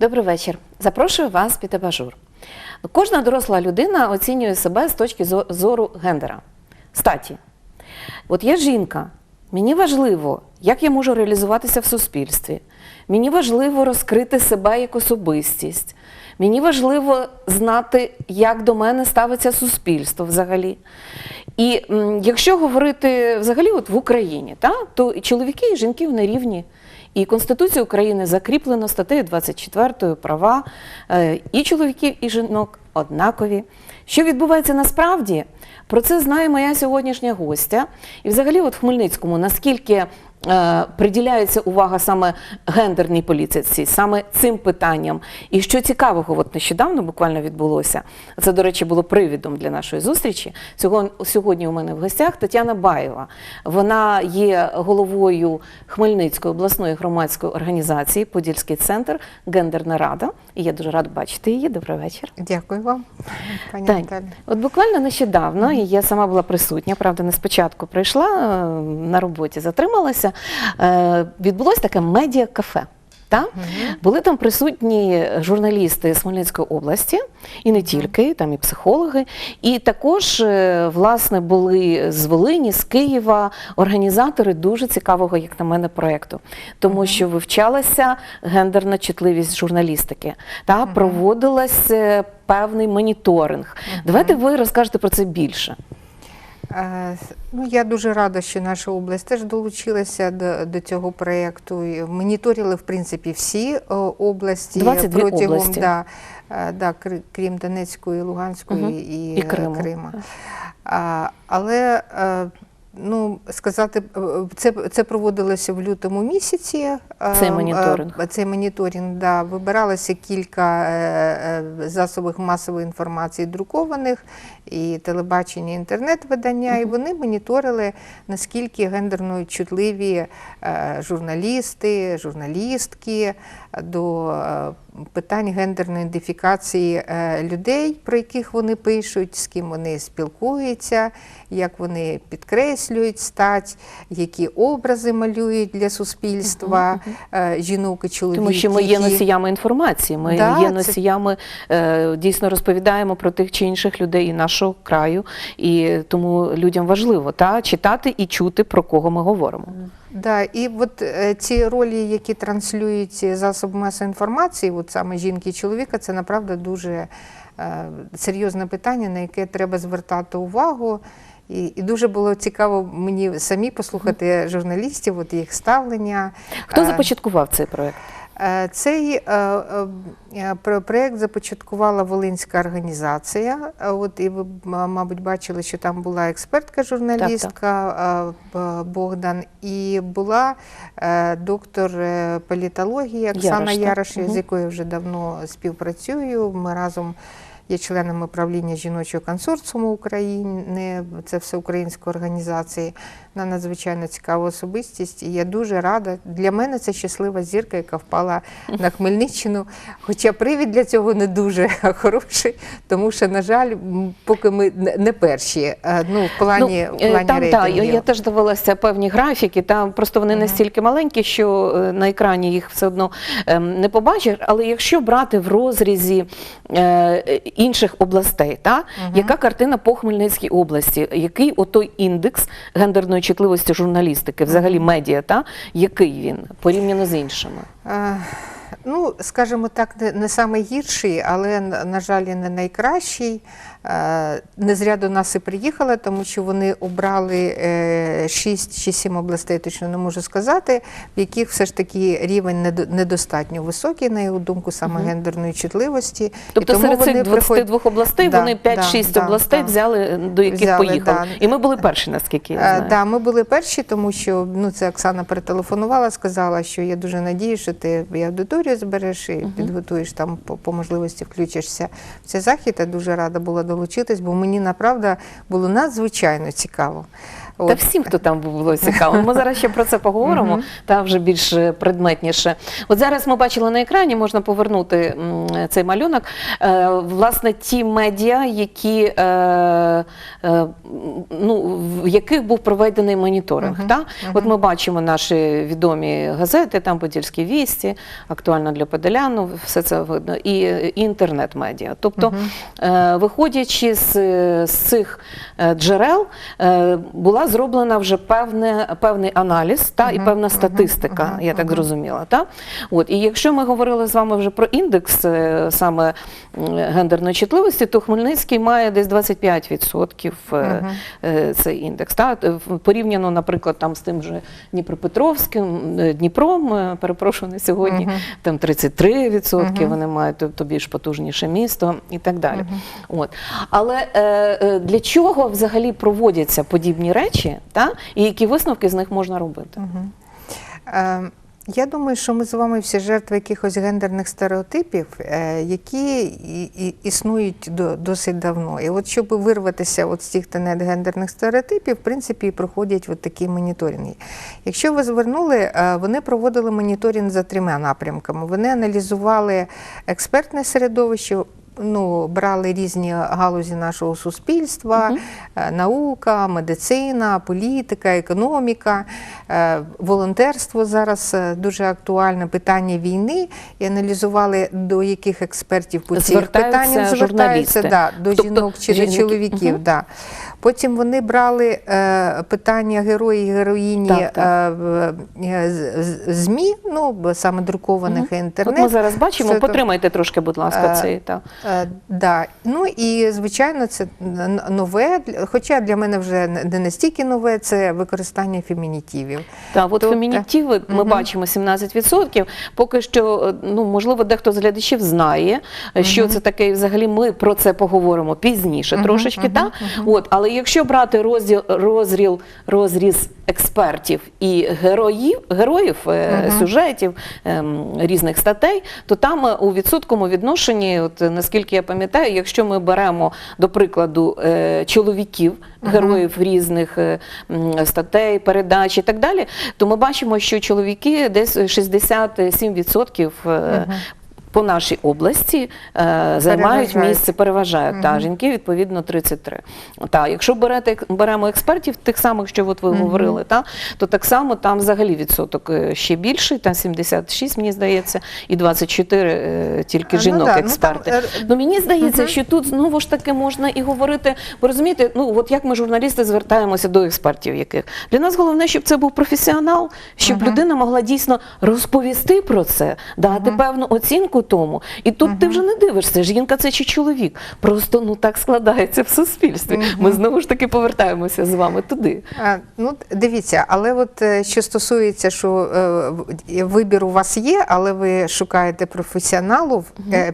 Добрий вечір. Запрошую вас під абажур. Кожна доросла людина оцінює себе з точки зору гендера, статі. От я жінка, мені важливо, як я можу реалізуватися в суспільстві. Мені важливо розкрити себе як особистість. Мені важливо знати, як до мене ставиться суспільство взагалі. І якщо говорити взагалі от в Україні, та, то і чоловіки і жінки вони рівні. І Конституція України закріплено статтею 24 права е, і чоловіків, і жінок однакові. Що відбувається насправді? Про це знає моя сьогоднішня гостя. І взагалі, от в Хмельницькому, наскільки приділяється увага саме гендерній політиці, саме цим питанням. І що цікавого, от нещодавно буквально відбулося, це, до речі, було привідом для нашої зустрічі. Сьогодні, у мене в гостях Тетяна Баєва. Вона є головою Хмельницької обласної громадської організації Подільський центр Гендерна Рада. І я дуже рада бачити її. Добрий вечір. Дякую вам, пані Наталі. от буквально нещодавно, і я сама була присутня, правда, не спочатку прийшла е, на роботі, затрималася. Е, відбулось таке медіа-кафе. Та? Були там присутні журналісти з Хмельницької області, і не тільки, там і психологи. І також, е, власне, були з Волині, з Києва організатори дуже цікавого, як на мене, проєкту. Тому що вивчалася гендерна чутливість журналістики, та проводилась е, певний моніторинг. Давайте ви розкажете про це більше. Е, Ну, я дуже рада, що наша область теж долучилася до, до цього проєкту. Моніторили, в принципі, всі е, області 22 протягом, області. Да, е, да, крім Донецької, Луганської угу. і, І е, Криму. Крима. А, але е, ну, сказати, е, це, це проводилося в лютому місяці. е, Цей е, моніторинг. Цей моніторинг, да, вибиралося кілька засобів масової інформації друкованих, і телебачення, і інтернет-видання, і вони моніторили, наскільки гендерно чутливі журналісти, журналістки до е, питань гендерної ідентифікації е, людей, про яких вони пишуть, з ким вони спілкуються, як вони підкреслюють стать, які образи малюють для суспільства е, жінок і чоловіків. Тому що ми є носіями інформації, ми Да, є носіями, е, дійсно розповідаємо про тих чи інших людей і нашого краю. І тому людям важливо та, читати і чути, про кого ми говоримо. Да, і от е, ці ролі, які транслюють ці засоби масової інформації, от саме жінки і чоловіка, це направда дуже е, серйозне питання, на яке треба звертати увагу. І, і дуже було цікаво мені самі послухати журналістів, от їх ставлення. Хто Е, започаткував цей проект? Е, Цей е, е, про- проект започаткувала Волинська організація. От і ви, мабуть, бачили, що там була експертка журналістка Богдан, і була доктор політології Оксана Ярош, Мгм. з якою я вже давно співпрацюю. Ми разом. Є членами правління жіночого консорціуму України, це всеукраїнської організації. Вона надзвичайно цікава особистість. І я дуже рада. Для мене це щаслива зірка, яка впала на Хмельниччину. Хоча привід для цього не дуже хороший, тому що, на жаль, поки ми не- перші. е, Ну, в плані, Ну, в е, плані там, та, я, я теж дивилася певні графіки, там просто вони настільки маленькі, що е, на екрані їх все одно ем, не побачиш. Але якщо брати в розрізі інших областей, та, яка картина по Хмельницькій області, який отой індекс гендерної чутливості журналістики, взагалі медіа, та, який він порівняно з іншими? А... Ну, скажімо так, не, найгірший, але, на жаль, не найкращий. Е, Не зря до нас і приїхали, тому що вони обрали 6 чи 7 областей, точно не можу сказати, в яких все ж таки рівень недо- недостатньо високий, на його думку, саме гендерної чутливості. Тобто І тому серед цих вони 22 приходять- областей Да, вони 5-6 да, да, областей да. взяли, до яких Взяли, поїхали. да. І ми були перші, наскільки я Е, знаю. Да, ми були перші, тому що ну це Оксана перетелефонувала, сказала, що я дуже надію, що ти і аудиторію збереш і підготуєш там по, по можливості, включишся в цей захід. Я дуже рада була долучитись, бо мені направда було надзвичайно цікаво. Та всім, хто там був, було цікаво. Ми зараз ще про це поговоримо, та вже більш е, предметніше. От зараз ми бачили на екрані, можна повернути цей малюнок. Е, Власне, ті медіа, які, е, ну, в яких був проведений моніторинг. Та? От ми бачимо наші відомі газети, там Подільські вісті, актуально для Подоляну, все це видно, і, інтернет-медіа. Тобто, виходячи з, з цих джерел, була зроблена вже певне, певний аналіз та, і певна статистика, я так зрозуміла. Та? От, і якщо ми говорили з вами вже про індекс е, саме гендерної чутливості, то Хмельницький має десь 25% е, е, цей індекс. Та? Порівняно, наприклад, там з тим же Дніпропетровським, Дніпром, перепрошую, не сьогодні, там 33% Мгм. вони мають, тобто більш потужніше місто і так далі. От. Але е, для чого взагалі проводяться подібні речі, та? і які висновки з них можна робити? Е, Я думаю, що ми з вами всі жертви якихось гендерних стереотипів, е, які існують до- досить давно. І от щоб вирватися от з цих тенет гендерних стереотипів, в принципі, проходять от такі моніторинги. Якщо ви звернули, е, вони проводили моніторинг за трьома напрямками. Вони аналізували експертне середовище. Ну, брали різні галузі нашого суспільства, угу. наука, медицина, політика, економіка, е, волонтерство зараз е, дуже актуальне питання війни. І аналізували до яких експертів по цих питанням звертаються да, до Тобто жінок чи до чоловіків. Угу. Да. Потім вони брали е, питання герої і героїні Так, так. е, е, ЗМІ, ну саме друкованих От інтернет. ми зараз бачимо, то- потримайте трошки, будь ласка, Е, цей. Та. Е, да. Ну і звичайно, це нове, хоча для мене вже не настільки нове, це використання фемінітивів. Та, от Тобто- фемінітиви ми Мгм. бачимо 17%. Поки що, е, ну можливо, дехто з глядачів знає, що це таке. І взагалі ми про це поговоримо пізніше, Мгм, трошечки. мгм, та? От, але якщо брати розділ, розріл, розріз експертів і героїв, героїв е, сюжетів ем, різних статей, то там е, у відсотковому відношенні, от наскільки я пам'ятаю, якщо ми беремо до прикладу е, чоловіків, героїв різних е, статей, передач і так далі, то ми бачимо, що чоловіки десь 67% е, по нашій області е, займають місце, переважають. Та, жінки, відповідно, 33. Та, якщо берете, беремо експертів, тих самих, що от ви говорили, та, то так само там взагалі відсоток е, ще більший, там 76, мені здається, і 24 е, тільки А, ну жінок да, ну, експерти. там, Ну, е, мені здається, Мгм. що тут знову ж таки можна і говорити. Ви розумієте, ну от як ми журналісти звертаємося до експертів, яких для нас головне, щоб це був професіонал, щоб людина могла дійсно розповісти про це, дати певну оцінку тому. І тут ти вже не дивишся, жінка це чи чоловік. Просто ну так складається в суспільстві. Ми знову ж таки повертаємося з вами туди. А, Ну, дивіться, але от е, що стосується, що е, вибір у вас є, але ви шукаєте професіоналів, е,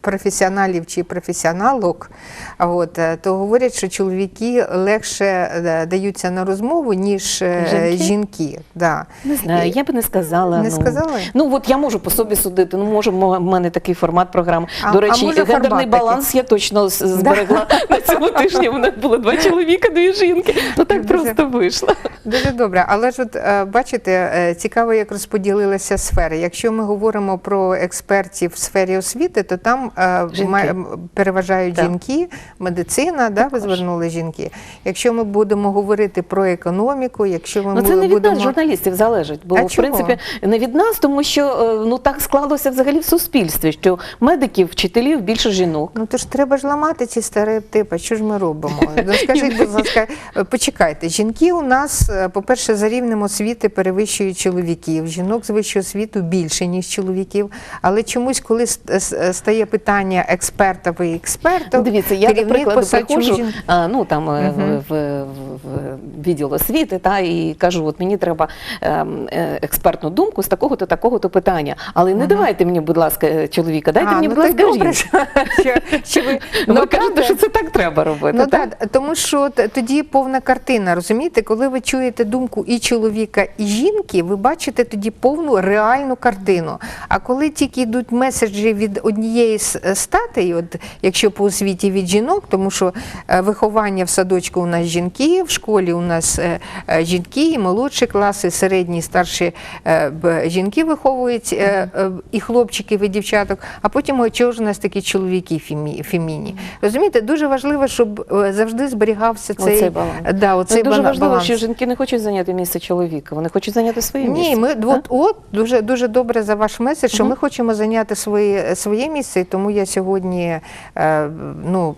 професіоналів чи професіоналок, от, е, то говорять, що чоловіки легше е, даються на розмову, ніж Жінки? жінки. Да. Не знаю, я б не сказала. Не ну, сказали? Ну от я можу по собі судити. Ну може, в мене такий формат програми. А- До речі, може, гендерний баланс я точно зберегла на цьому тижні. У мене було два чоловіка, дві жінки. Ну так Дуже- просто вийшло. Дуже добре, але ж от е, бачите, е, цікаво, як розподілилися сфери. Якщо ми говоримо про експертів в сфері освіти, то там е, Жінки. переважають Так. жінки, медицина, да, ви звернули жінки. Якщо ми будемо говорити про економіку, якщо ми Ну це не від нас, журналістів, залежить. Бо А в чого? принципі не від нас, тому що ну так склалося взагалі в суспільстві, що медиків, вчителів більше жінок. Ну то ж треба ж ламати ці стереотипи. Що ж ми робимо? Ну скажіть, будь ласка, почекайте. Жінки у нас, е, по-перше, за рівнем освіти перевищують чоловіків. Жінок з вищого освіту більше ніж чоловіків. Але чомусь, коли стає питання експертів і експертів, Ну, Дивіться, я до прикладу приходжу, жін- а, ну там Мгм. в, в, в відділ освіти, та і кажу, от мені треба ем, е, експертну думку з такого-то такого-то питання. Але не давайте мені, будь ласка. Ласка, е, чоловіка, дайте А, мені, ну, будь ласка, добре, що, що ви, Ну, ви кажете, що це так треба робити. Ну так? так, тому що тоді повна картина, розумієте, коли ви чуєте думку і чоловіка, і жінки, ви бачите тоді повну реальну картину. А коли тільки йдуть меседжі від однієї з е, статей, от якщо по освіті від жінок, тому що е, виховання в садочку у нас жінки, в школі у нас жінки, і молодші класи, середні, старші жінки виховують і хлопчиків, і дівчаток, а потім «Ой, чого ж у нас такі чоловіки фемі- феміні. Розумієте, дуже важливо, щоб е, завжди зберігався цей, Оцей баланс. Да, оцей Ну, дуже бана- важливо, що жінки не хочуть зайняти місце чоловіка, вони хочуть зайняти своє місце. Ні, ми так? от, от дуже дуже добре за ваш меседж, що ми хочемо зайняти своє, своє місце, і тому я сьогодні е, ну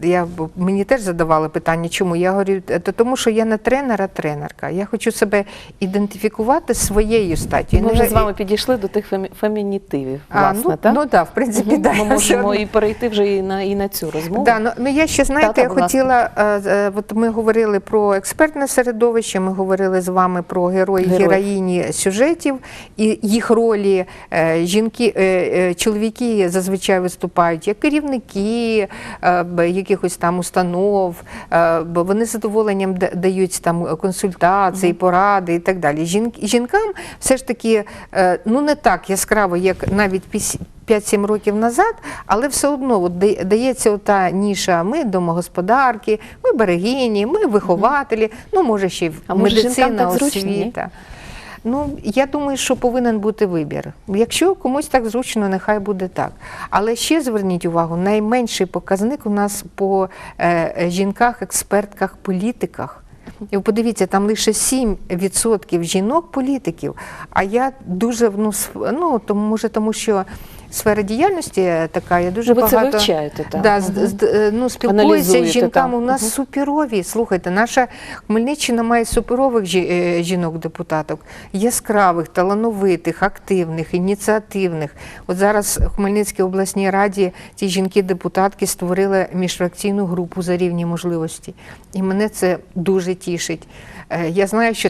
я мені теж задавали питання, чому я говорю, то тому, що я не тренер, а тренерка. Я хочу себе ідентифікувати своєю статтю. Ми вже з вами підійшли до тих фемі- а, власне, ну, так? ну да, в принципі, да, Ми можемо і перейти вже і на, і на цю розмову. Да, ну, ну я ще знаєте, Та-та, я будь хотіла. е, е, От ми говорили про експертне середовище. Ми говорили з вами про герої Герої. героїні сюжетів і їх ролі. Е, Жінки, чоловіки зазвичай виступають як керівники якихось там установ. бо Вони з задоволенням дають там консультації, поради і так далі. Жінкам все ж таки ну не так яскраво, як навіть піс- 5-7 років назад, але все одно от дається та ніша. Ми домогосподарки, ми берегині, ми вихователі, ну може ще й медицина, освіта. Ну, я думаю, що повинен бути вибір. Якщо комусь так зручно, нехай буде так. Але ще зверніть увагу, найменший показник у нас по е, е, жінках, експертках, політиках. І подивіться, там лише 7% жінок-політиків. А я дуже ну, ну тому, може, тому що сфера діяльності така, я дуже Ви це багато вивчаєте, так? Да, з- е, ну, спілкуюся з жінками. У нас Мгм. суперові. Слухайте, наша Хмельниччина має суперових е, жінок-депутаток, яскравих, талановитих, активних, ініціативних. От зараз в Хмельницькій обласній раді ті жінки-депутатки створили міжфракційну групу за рівні можливості. І мене це дуже тішить. Е, Я знаю, що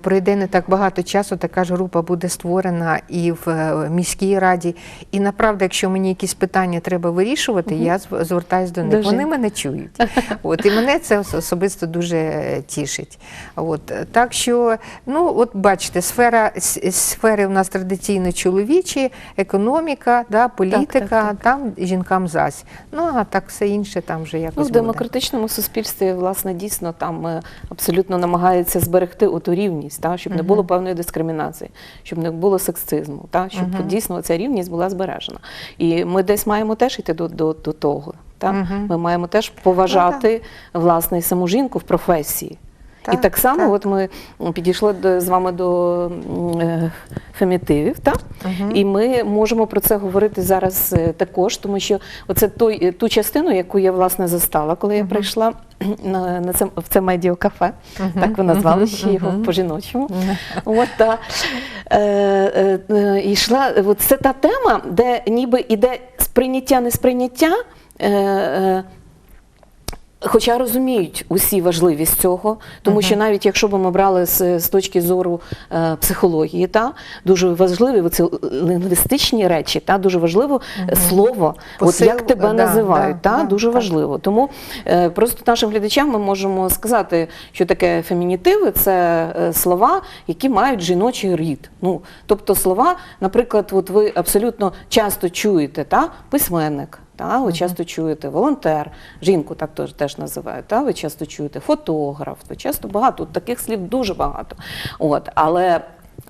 Пройде не так багато часу, така ж група буде створена і в е, міській раді. І направду, якщо мені якісь питання треба вирішувати, я зв- звертаюсь до них. До Вони мене чують. От, і мене це особисто дуже е, тішить. От, так що, ну, от бачите, сфера, сфери у нас традиційно чоловічі, економіка, да, політика, так. там жінкам зась. Ну, а так все інше там вже якось Ну, в буде. демократичному суспільстві, власне, дійсно там е, абсолютно намагаються зберегти оту рівність, та, щоб не було певної дискримінації, щоб не було сексизму, та, щоб дійсно ця рівність була збережена. І ми десь маємо теж йти до, до, до того. Та? Ми маємо теж поважати власне саму жінку в професії. І Так, так само, так. от ми підійшли до, з вами до е, фемітивів, так? Мгм. І ми можемо про це говорити зараз е, також, тому що оце той, е, ту частину, яку я власне застала, коли я прийшла на, на це, в це медіакафе, Мгм. так ви назвали ще Мгм. його Мгм. по-жіночому. От, та, е, е, е, йшла, от це та тема, де ніби іде сприйняття, несприйняття. Е, е, Хоча розуміють усі важливість цього, тому що навіть якщо б ми брали з, з точки зору е, психології, та дуже важливі ці лінгвістичні речі, та дуже важливо е, слово, Посил, от як тебе да, називають, да, та да, дуже так. важливо. Тому е, просто нашим глядачам ми можемо сказати, що таке фемінітиви це е, слова, які мають жіночий рід. Ну тобто слова, наприклад, от ви абсолютно часто чуєте та письменник. Та, ви часто чуєте волонтер, жінку так теж, теж називають. Та, ви часто чуєте фотограф, ви часто багато, от таких слів дуже багато. От, але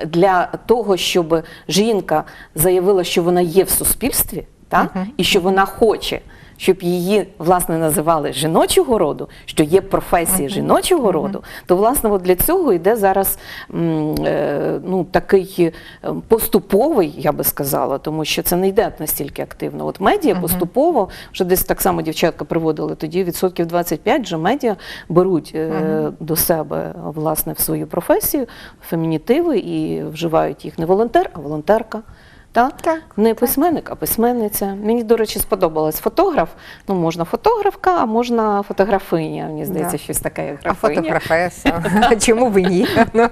для того, щоб жінка заявила, що вона є в суспільстві, та, і що вона хоче, щоб її власне називали жіночого роду, що є професії жіночого роду, то власне от для цього йде зараз е, ну, такий е, поступовий, я би сказала, тому що це не йде настільки активно. От медіа поступово, вже десь так само дівчатка приводили тоді, відсотків 25 вже медіа беруть е, до себе власне в свою професію фемінітиви і вживають їх не волонтер, а волонтерка. Та? Так, Не письменник, а письменниця. Мені, до речі, сподобалась фотограф. Ну, можна фотографка, а можна фотографиня. Мені здається, Да. щось таке, як А графиня. фотографеса. Чому б і ні? Ну,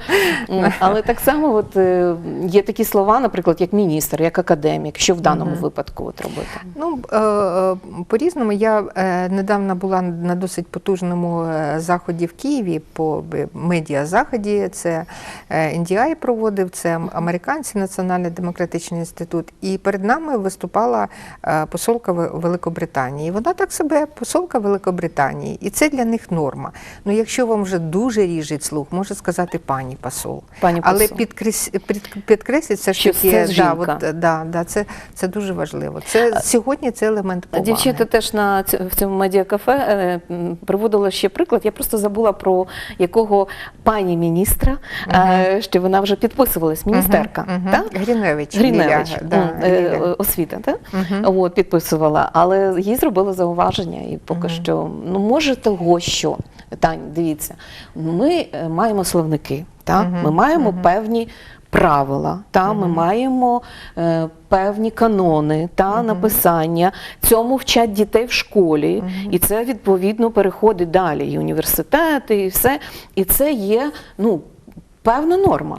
М, Але так само от, е, є такі слова, наприклад, як міністр, як академік, що в даному випадку от робити. Ну, е, е, по-різному. Я е, недавно була на досить потужному е, заході в Києві по б- медіа-заході. Це е, NDI проводив, це американці, Національний демократичний інститут. І перед нами виступала е, посолка Великобританії. Вона так себе посолка Великобританії, і це для них норма. Ну, якщо вам вже дуже ріжить слух, може сказати пані посол. Пані Але посол. підкрес, під, підкреслить все ж таки, це да, от, да, да, це, це дуже важливо. Це сьогодні це елемент поваги. Дівчата теж на в цьому медіакафе е, приводила ще приклад. Я просто забула про якого пані міністра, е, що вона вже підписувалась, міністерка. Мгм. так? Гриневич. Гриневич, Да, м, е, Ліля. е, освіта, так? Мгм. От, підписувала, але їй зробили зауваження, і поки що, ну може того, що Тань, дивіться, ми е, маємо словники, так? ми маємо певні. Правила, та ми маємо е, певні канони та написання. Цьому вчать дітей в школі, і це відповідно переходить далі. І університети, і все. І це є ну, певна норма.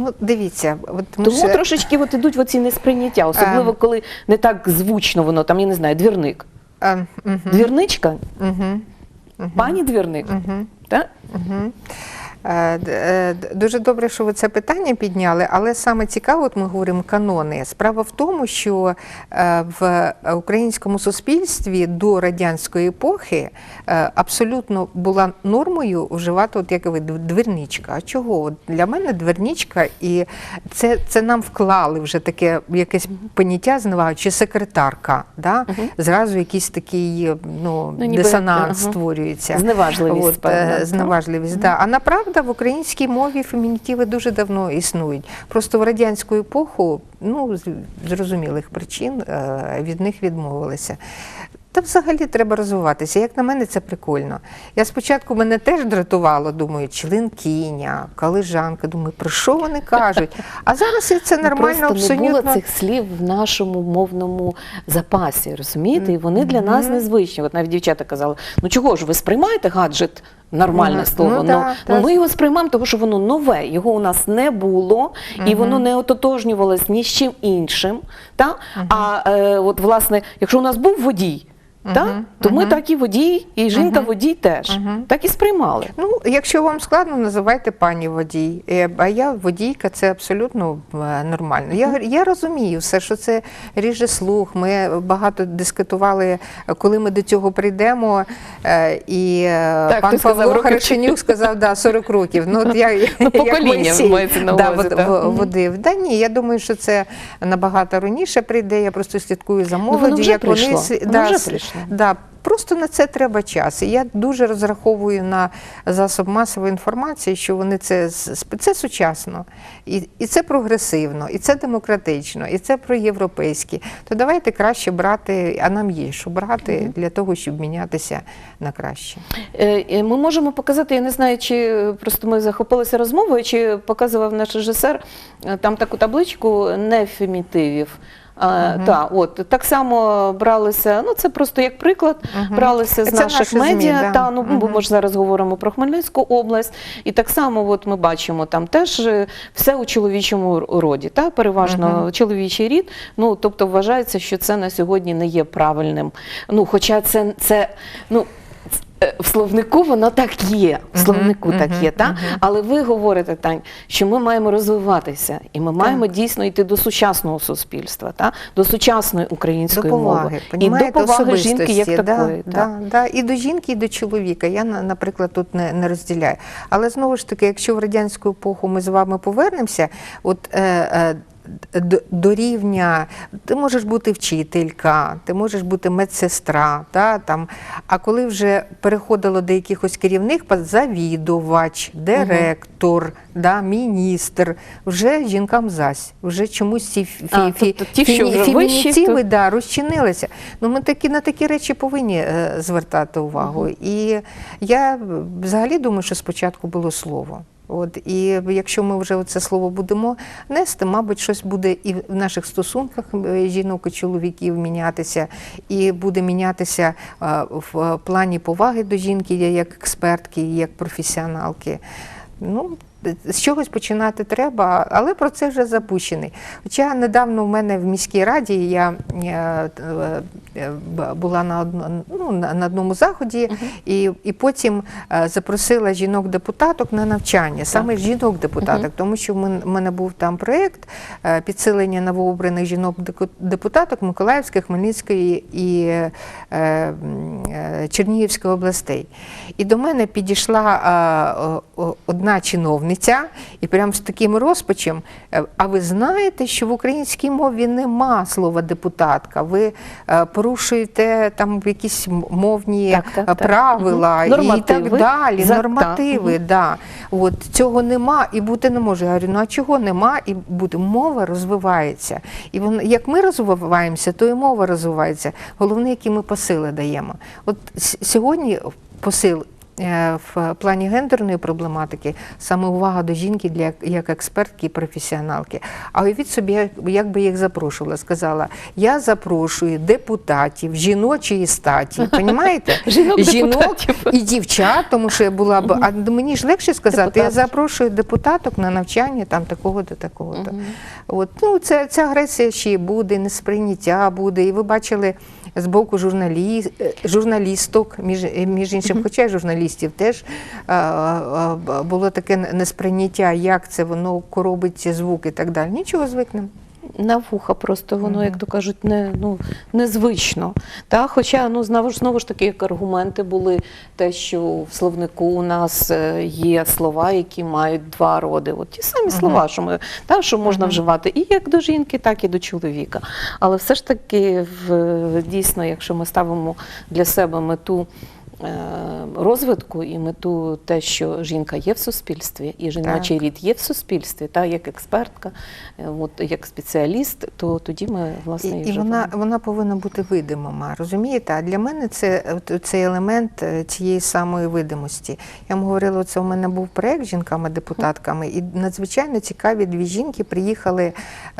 Ну, дивіться, от ми Тому ще- трошечки от ідуть оці несприйняття, особливо Ем. коли не так звучно воно, там, я не знаю, двірник. А, угу. Двірничка, Угу. пані двірник. Угу. Так? Мгм. Е, е, Дуже добре, що ви це питання підняли, але саме цікаво, от ми говоримо канони. Справа в тому, що е, в українському суспільстві до радянської епохи абсолютно була нормою вживати, от як ви, двірничка. А чого? От Для мене двірничка, і це, це нам вклали вже таке якесь поняття зневаги, чи секретарка. Да? Зразу якийсь такий ну, Ну, ніби, дисонанс ага. створюється. Зневажливість, От, е, так? да. А направда в українській мові фемінітиви дуже давно існують. Просто в радянську епоху, ну, з зрозумілих причин, е, від них відмовилися. Та взагалі треба розвиватися. Як на мене, це прикольно. Я спочатку мене теж дратувало, думаю, членкиня, колежанка. Думаю, про що вони кажуть? А зараз це нормально, Ну, Просто не було абсолютно. цих слів в нашому мовному запасі, розумієте? І вони для нас незвичні. От навіть дівчата казали, ну чого ж ви сприймаєте гаджет? Нормальне слово. ну, та. ну, та- ми його сприймаємо, тому що воно нове, його у нас не було, і воно не ототожнювалось ні з чим іншим. Та? А е, от, власне, якщо у нас був водій, та? то ми так і водій, і жінка-водій теж. Так і сприймали. Ну, якщо вам складно, називайте пані водій. Е, А я водійка, це абсолютно е, нормально. Я, я розумію все, що це ріже слух. Ми багато дискутували, коли ми до цього прийдемо. е, І Так, пан Павло Харченюк сказав, да, 40 років. Ну, от я, як покоління Мойсей, мається на да, увазі, вод- так. водив. Да ні, я думаю, що це набагато раніше прийде. Я просто слідкую за Ну, воно молоді, вже як вони прийшло. Воно да, вже с- Да, просто на це треба час. І я дуже розраховую на засоб масової інформації, що вони це це сучасно, і, і це прогресивно, і це демократично, і це проєвропейське. То давайте краще брати, а нам є що брати для того, щоб мінятися на краще. Е, Ми можемо показати, я не знаю, чи просто ми захопилися розмовою, чи показував наш режисер е, там таку табличку нефемітивів. А, та, от, так само бралися, ну це просто як приклад, бралися з Це наших наші ЗМІ, медіа, да. та, ну, бо ми ж зараз говоримо про Хмельницьку область, і так само от ми бачимо там теж е, все у чоловічому роді, та, переважно чоловічий рід. Ну, тобто вважається, що це на сьогодні не є правильним. Ну, хоча це, це ну, В словнику воно так є, в словнику так є, та? але ви говорите, Тань, що ми маємо розвиватися, і ми маємо дійсно йти до сучасного суспільства, та? до сучасної До української поваги, мови. І до понімаєте, поваги жінки як да, такої. та. Да, да, і до жінки, і до чоловіка. Я, наприклад, тут не, не розділяю. Але знову ж таки, якщо в радянську епоху ми з вами повернемося, от е, е, до рівня ти можеш бути вчителька, ти можеш бути медсестра, та, там, а коли вже переходило до якихось керівних завідувач, директор, да, міністр, вже жінкам зась, вже чомусь ці А, фі- тобто ті, що фемі- вже вищі, да, розчинилися. Ну, ми такі, на такі речі повинні е, звертати увагу. І я взагалі думаю, що спочатку було слово. От і якщо ми вже це слово будемо нести, мабуть, щось буде і в наших стосунках е, жінок і чоловіків мінятися, і буде мінятися е, в плані поваги до жінки як експертки, як професіоналки. Ну, з чогось починати треба, але процес вже запущений. Хоча недавно в мене в міській раді я е, е, була на, одно, ну, на одному заході, і, і потім е, запросила жінок-депутаток на навчання, саме жінок-депутаток, тому що в мене був там проєкт підсилення новообраних жінок-депутаток Миколаївської, Хмельницької і е, е, Чернігівської областей. І до мене підійшла е, одна чиновниця і прямо з таким розпачем. е, А ви знаєте, що в українській мові нема слова депутатка? Ви е, порушуєте там якісь мовні Так, так, е, так. правила Мгм. і так далі. За- Нормативи, так. да. От цього нема і бути не може. Я говорю, ну а чого нема? І буде мова розвивається. І вон, як ми розвиваємося, то і мова розвивається. Головне, які ми посили даємо. От сьогодні посил. Е, В плані гендерної проблематики саме увага до жінки для як експертки і професіоналки. А уявіть собі, як- би їх запрошувала, сказала: я запрошую депутатів жіночої статі, понімаєте? Жінок-депутатів. і дівчат, тому що я була б. А мені ж легше сказати, я запрошую депутаток на навчання там такого до такого. то От ну це ця агресія ще буде, несприйняття буде. І ви бачили з боку журналі... е, журналісток, між, е, між іншим, хоча й журналістів теж а, а, було таке несприйняття, як це воно коробить звук і так далі. Нічого звикнемо. На вуха просто воно, як то кажуть, не, ну, незвично. Та? Хоча ну, знову, ж, знову ж таки, як аргументи були те, що в словнику у нас е, є слова, які мають два роди. От ті самі слова, що, ми, та, що можна вживати і як до жінки, так і до чоловіка. Але все ж таки, в, дійсно, якщо ми ставимо для себе мету. Е, Розвитку і мету те, що жінка є в суспільстві, і жіночий рід є в суспільстві, та як експертка, е, от як спеціаліст, то тоді ми власне І, і, вона, вона повинна бути видимома, розумієте? А для мене це цей елемент е, цієї самої видимості. Я вам говорила, це у мене був проєкт з жінками-депутатками, і надзвичайно цікаві дві жінки приїхали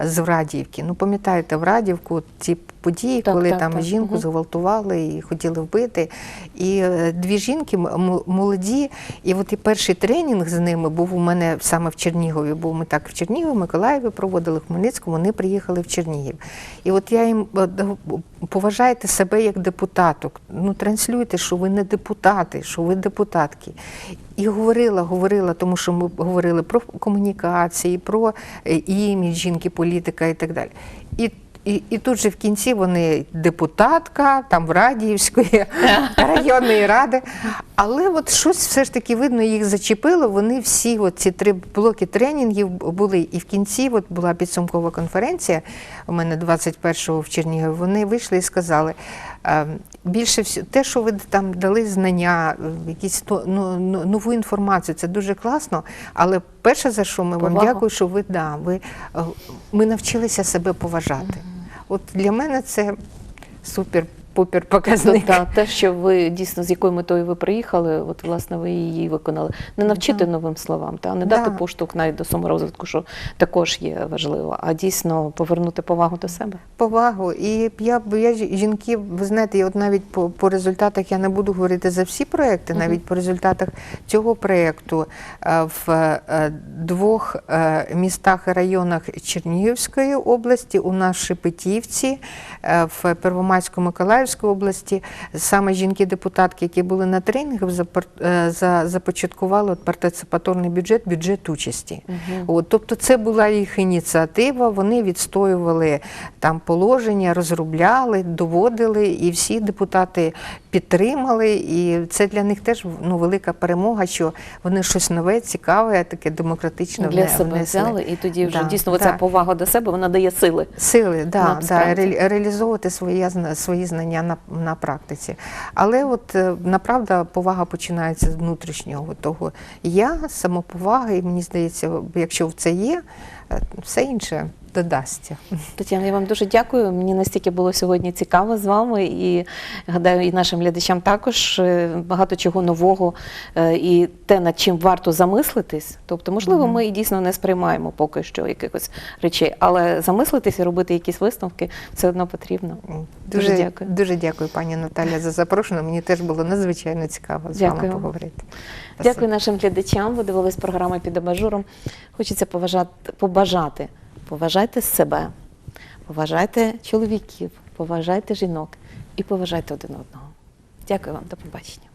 з Врадіївки. Ну, пам'ятаєте, Врадіївку, ці події, Так, коли так, там так. жінку Мгм. зґвалтували і хотіли вбити. І дві жінки молоді, і от і перший тренінг з ними був у мене саме в Чернігові. Був ми так в Чернігові, Миколаєві проводили в Хмельницькому, вони приїхали в Чернігів. І от я їм е, поважайте себе як депутаток. Ну транслюйте, що ви не депутати, що ви депутатки. І говорила, говорила, тому що ми говорили про комунікації, про е, імідж жінки, політика і так далі. І і, і тут же в кінці вони депутатка, там в Радіївської районної ради. Але от щось все ж таки видно, їх зачепило. Вони всі, от ці три блоки тренінгів були. І в кінці от була підсумкова конференція. У мене 21-го в Чернігові. Вони вийшли і сказали. Е, Більше всього, те, що ви там дали знання, якісь то- ну, ну, нову інформацію, це дуже класно. Але перше, за що ми вам дякую, що ви да, ви е, ми навчилися себе поважати. От для мене це супер пупер показник. Та, те, що ви дійсно з якою метою ви приїхали, от власне ви її виконали. Не навчити новим словам, та не Да. дати поштовх навіть до саморозвитку, що також є важливо, а дійсно повернути повагу до себе. Повагу. І я б я жінки, ви знаєте, я от навіть по, по результатах я не буду говорити за всі проекти, навіть по результатах цього проєкту е, в е, двох е, містах і районах Чернігівської області, у нас в Шепетівці, в Первомайську Миколаївській області, саме жінки-депутатки, які були на тренінгах, е, за- започаткували от партиципаторний бюджет, бюджет участі. От, тобто це була їх ініціатива, вони відстоювали там положення, розробляли, доводили, і всі депутати підтримали. І це для них теж ну, велика перемога, що вони щось нове, цікаве, таке демократичне Для себе взяли, і тоді вже Да, дійсно да. оця повага до себе вона дає сили. Сили, да, да, реалізовувати свої, свої знання на, на практиці. Але от е, направда повага починається з внутрішнього того я, самоповага, і мені здається, якщо в це є, е, все інше додасться. Тетяна, я вам дуже дякую. Мені настільки було сьогодні цікаво з вами, і гадаю, і нашим глядачам також е, багато чого нового і те, над чим варто замислитись. Тобто, можливо, ми і дійсно не сприймаємо поки що якихось речей, але замислитись і робити якісь висновки все одно потрібно. Дуже Дуже дякую. Дуже дякую, пані Наталя, за запрошення. Мені теж було надзвичайно цікаво з Дякую. вами поговорити. Дякую нашим глядачам. Ви дивились програму під абажуром. Хочеться поважати, побажати. Поважайте себе, поважайте чоловіків, поважайте жінок і поважайте один одного. Дякую вам, до побачення.